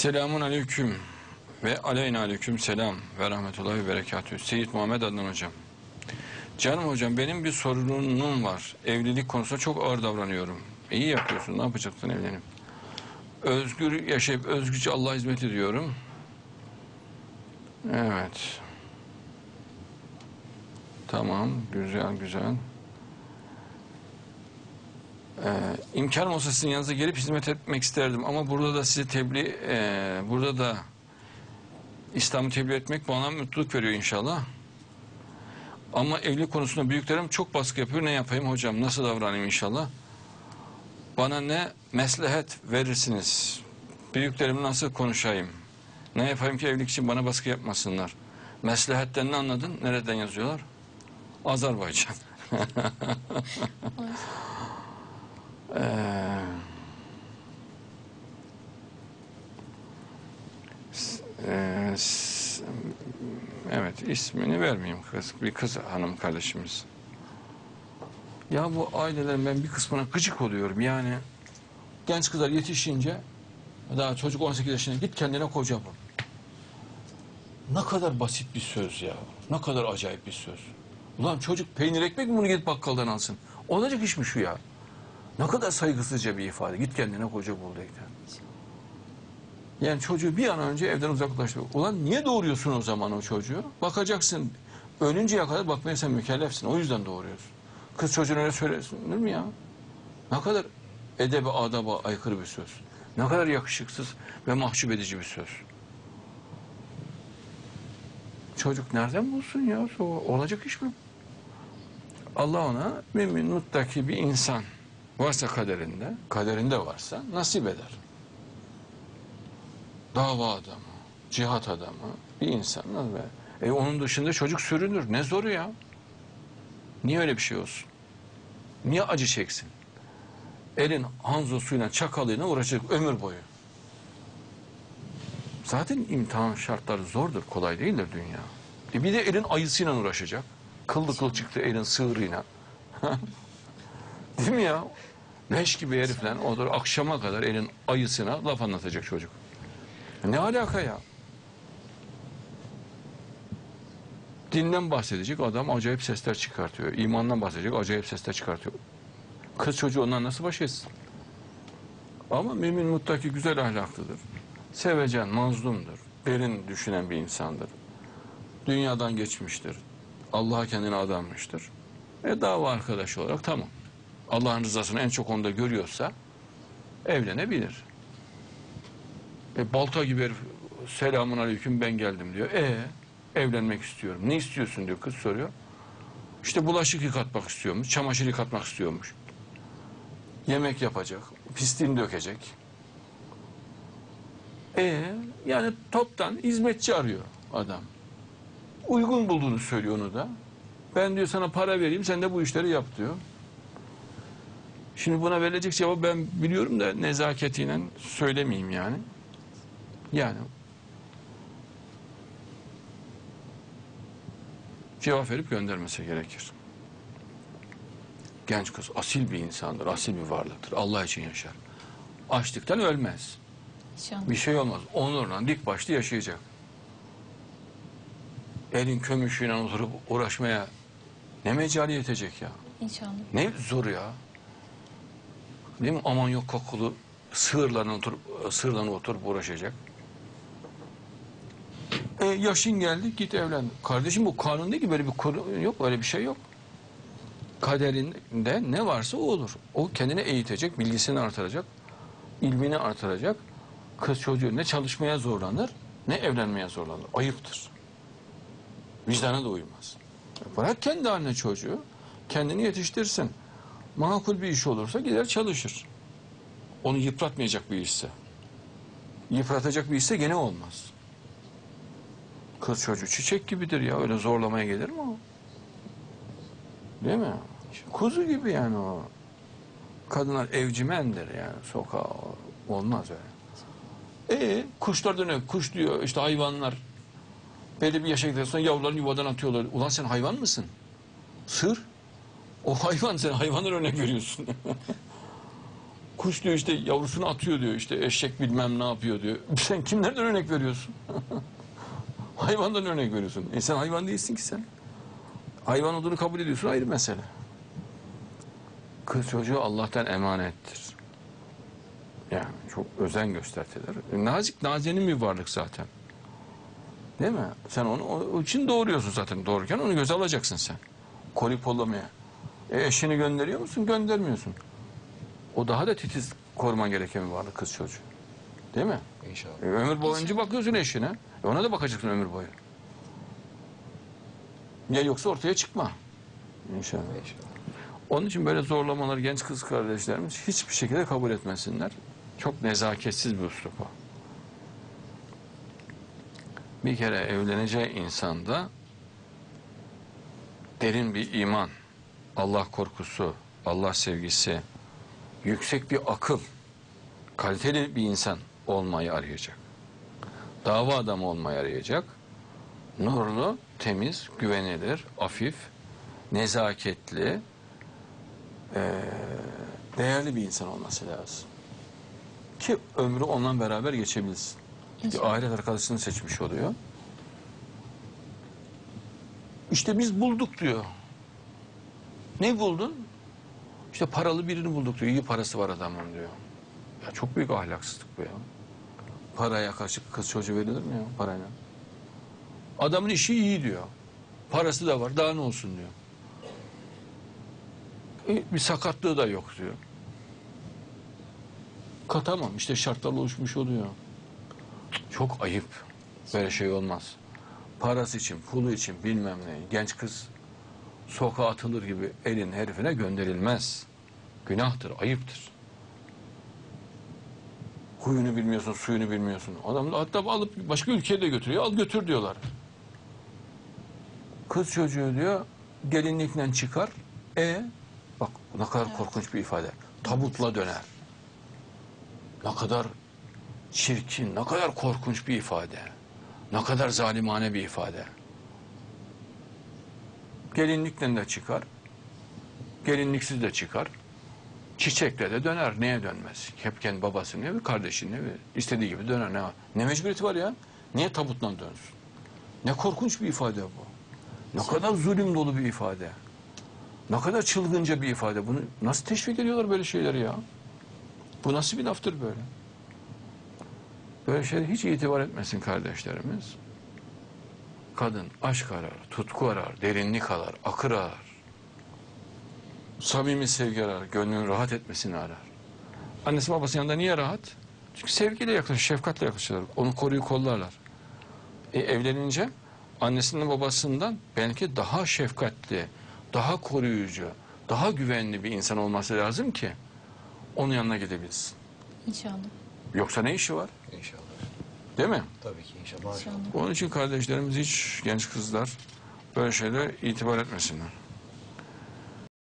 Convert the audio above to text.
Selamun aleyküm ve aleyna aleyküm selam ve rahmetullahi ve berekatühü. Seyyid Muhammed Adnan Hocam. Canım hocam benim bir sorunum var. Evlilik konusunda çok ağır davranıyorum. İyi yapıyorsun ne yapacaksın evlenip? Özgür yaşayıp özgürce Allah'a hizmet ediyorum. Evet. Tamam güzel güzel. Ee, imkanım olsa sizin yanınıza gelip hizmet etmek isterdim ama burada da sizi tebliğ, e, burada da İslam'ı tebliğ etmek bana mutluluk veriyor inşallah. Ama evlilik konusunda büyüklerim çok baskı yapıyor. Ne yapayım hocam? Nasıl davranayım inşallah? Bana ne meslehet verirsiniz? Büyüklerimle nasıl konuşayım? Ne yapayım ki evlilik için bana baskı yapmasınlar? Meslehetten ne anladın? Nereden yazıyorlar? Azerbaycan. Ee, e, evet ismini vermeyeyim kız bir kız hanım kardeşimiz. Ya bu ailelerin ben bir kısmına gıcık oluyorum yani genç kızlar yetişince daha çocuk 18 yaşında git kendine koca bul. Ne kadar basit bir söz ya. Ne kadar acayip bir söz. Ulan çocuk peynir ekmek mi bunu gidip bakkaldan alsın? Olacak iş mi şu ya? Ne kadar saygısızca bir ifade. Git kendine koca bul de git. Yani çocuğu bir an önce evden uzaklaştır. Ulan niye doğuruyorsun o zaman o çocuğu? Bakacaksın. Ölünceye kadar bakmaya sen mükellefsin. O yüzden doğuruyorsun. Kız çocuğuna öyle söylesin değil mi ya? Ne kadar edebe adaba aykırı bir söz. Ne kadar yakışıksız ve mahcup edici bir söz. Çocuk nereden bulsun ya? Olacak iş mi? Allah ona mümin muttaki bir insan varsa kaderinde, kaderinde varsa nasip eder. Dava adamı, cihat adamı bir insan ve e onun dışında çocuk sürünür. Ne zoru ya? Niye öyle bir şey olsun? Niye acı çeksin? Elin hanzosuyla çakalıyla uğraşacak ömür boyu. Zaten imtihan şartları zordur, kolay değildir dünya. E bir de elin ayısıyla uğraşacak. Kıllı kılçıklı elin sığırıyla. Değil mi ya? Leş gibi herifle odur akşama kadar elin ayısına laf anlatacak çocuk. Ne alaka ya? Dinden bahsedecek adam acayip sesler çıkartıyor. İmandan bahsedecek acayip sesler çıkartıyor. Kız çocuğu ondan nasıl baş etsin? Ama mümin muttaki güzel ahlaklıdır. Sevecen, mazlumdur. Derin düşünen bir insandır. Dünyadan geçmiştir. Allah'a kendini adanmıştır. E dava arkadaşı olarak tamam. Allah'ın rızasını en çok onda görüyorsa evlenebilir. E, balta gibi herif selamun aleyküm ben geldim diyor. E evlenmek istiyorum. Ne istiyorsun diyor kız soruyor. İşte bulaşık yıkatmak istiyormuş. Çamaşır yıkatmak istiyormuş. Yemek yapacak. Pisliğini dökecek. E yani toptan hizmetçi arıyor adam. Uygun bulduğunu söylüyor onu da. Ben diyor sana para vereyim sen de bu işleri yap diyor. Şimdi buna verilecek cevap ben biliyorum da nezaketiyle söylemeyeyim yani. Yani cevap verip göndermesi gerekir. Genç kız asil bir insandır, asil bir varlıktır. Allah için yaşar. Açlıktan ölmez. İnşallah. Bir şey olmaz. Onurla dik başlı yaşayacak. Elin kömüşüyle oturup uğraşmaya ne mecali yetecek ya? İnşallah. Ne zor ya. Değil mi? Aman yok kokulu sığırlarına oturup, sığırlarına oturup uğraşacak. E, yaşın geldi git evlen. Kardeşim bu kanun değil ki böyle bir konu yok öyle bir şey yok. Kaderinde ne varsa o olur. O kendini eğitecek, bilgisini artıracak, ilmini artıracak. Kız çocuğu ne çalışmaya zorlanır ne evlenmeye zorlanır. Ayıptır. Vicdana da uymaz. Bırak kendi haline çocuğu. Kendini yetiştirsin. Makul bir iş olursa gider çalışır. Onu yıpratmayacak bir işse. Yıpratacak bir işse gene olmaz. Kız çocuğu çiçek gibidir ya. Öyle zorlamaya gelir mi o? Değil mi? Kuzu gibi yani o. Kadınlar evcimendir yani. Sokağa olmaz öyle. E kuşlar dönüyor. Kuş diyor işte hayvanlar belli bir yaşa gidikten sonra yavrularını yuvadan atıyorlar. Ulan sen hayvan mısın? Sır. O hayvan sen hayvanlar örnek görüyorsun. Kuş diyor işte yavrusunu atıyor diyor. İşte eşek bilmem ne yapıyor diyor. Sen kimlerden örnek veriyorsun? Hayvandan örnek veriyorsun. E sen hayvan değilsin ki sen. Hayvan olduğunu kabul ediyorsun ayrı mesele. Kız çocuğu Allah'tan emanettir. Yani çok özen göstertiler. E, Nazik, nazenin bir varlık zaten. Değil mi? Sen onu o için doğuruyorsun zaten. Doğururken onu göze alacaksın sen. Koli pollamaya. E eşini gönderiyor musun? Göndermiyorsun. O daha da titiz koruman gereken bir varlık kız çocuğu. Değil mi? İnşallah. E, ömür boyunca bakıyorsun eşine. E, ona da bakacaksın ömür boyu. Ya yoksa ortaya çıkma. İnşallah. İnşallah. Onun için böyle zorlamaları genç kız kardeşlerimiz hiçbir şekilde kabul etmesinler. Çok nezaketsiz bir üslup o. Bir kere evleneceği insanda derin bir iman, Allah korkusu, Allah sevgisi, yüksek bir akıl, kaliteli bir insan olmayı arayacak. Dava adamı olmayı arayacak. Nurlu, temiz, güvenilir, afif, nezaketli, değerli bir insan olması lazım. Ki ömrü onunla beraber geçebilsin. Bir aile arkadaşını seçmiş oluyor. İşte biz bulduk diyor. Ne buldun? İşte paralı birini bulduk diyor. İyi parası var adamın diyor. Ya çok büyük ahlaksızlık bu ya. Paraya karşı kız çocuğu verilir mi ya parayla? Adamın işi iyi diyor. Parası da var. Daha ne olsun diyor. E, bir sakatlığı da yok diyor. Katamam işte şartlar oluşmuş oluyor. Çok ayıp. Böyle şey olmaz. Parası için, pulu için bilmem ne. Genç kız sokağa atılır gibi elin herifine gönderilmez. Günahtır, ayıptır. Huyunu bilmiyorsun, suyunu bilmiyorsun. Adam da hatta alıp başka ülkeye de götürüyor. Al götür diyorlar. Kız çocuğu diyor gelinlikle çıkar. E bak ne kadar korkunç bir ifade. Tabutla döner. Ne kadar çirkin, ne kadar korkunç bir ifade. Ne kadar zalimane bir ifade. Gelinlikle de çıkar. Gelinliksiz de çıkar. Çiçekle de döner. Neye dönmez? Hep kendi babasının evi, kardeşinin evi. İstediği gibi döner. Ne, ne mecburiyeti var ya? Niye tabutla dönsün? Ne korkunç bir ifade bu. Ne kadar zulüm dolu bir ifade. Ne kadar çılgınca bir ifade. Bunu nasıl teşvik ediyorlar böyle şeyleri ya? Bu nasıl bir laftır böyle? Böyle şeylere hiç itibar etmesin kardeşlerimiz. Kadın aşk arar, tutku arar, derinlik arar, akır arar. Samimi sevgi arar, gönlün rahat etmesini arar. Annesi babası yanında niye rahat? Çünkü sevgiyle yaklaşır, şefkatle yaklaşırlar. Onu koruyu kollarlar. E, evlenince annesinden babasından belki daha şefkatli, daha koruyucu, daha güvenli bir insan olması lazım ki onun yanına gidebilsin. İnşallah. Yoksa ne işi var? İnşallah. Değil mi? Tabii ki inşallah. İnşallah. Onun için kardeşlerimiz hiç genç kızlar böyle şeylere itibar etmesinler.